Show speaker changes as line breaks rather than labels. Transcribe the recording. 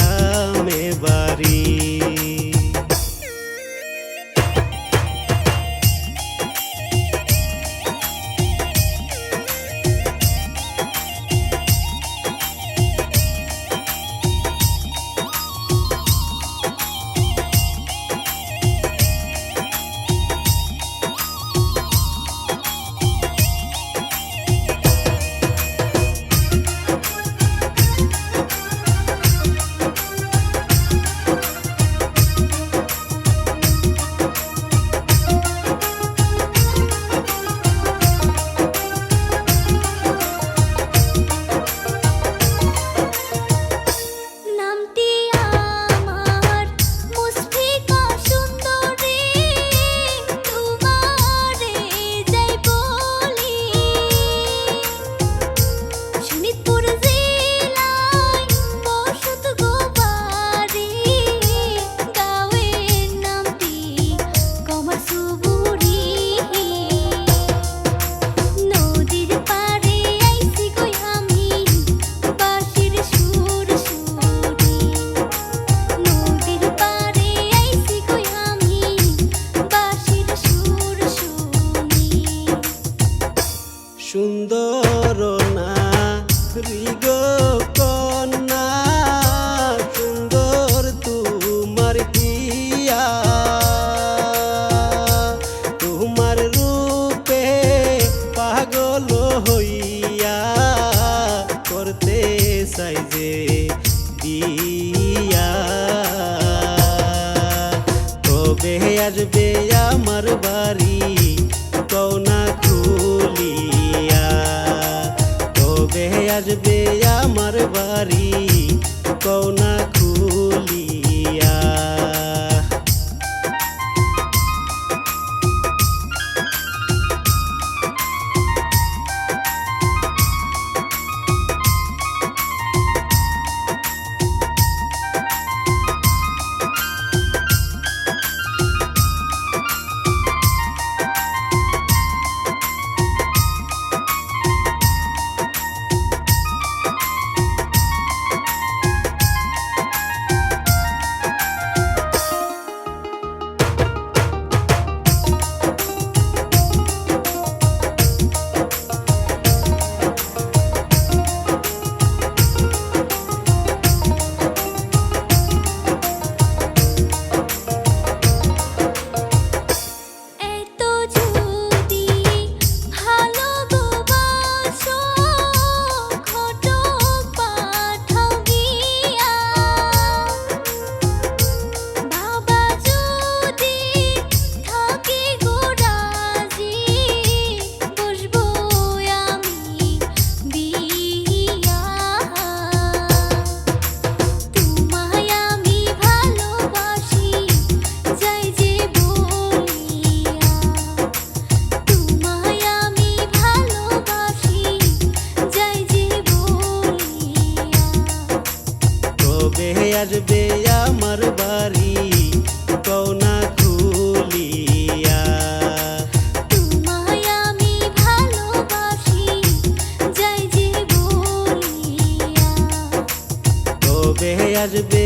গ্রামে বাড়ি। সাইজে দিয়া। কবে আসবে আমার বাড়ি কৌনা খুলিয়া। কবে আসবে আমার বাড়ি কৌনা আসবে আমার বাড়ি কওনা খুলিয়া।
তোমায় আমি ভালোবাসি যাই যে বলিয়া।
কবে আসবে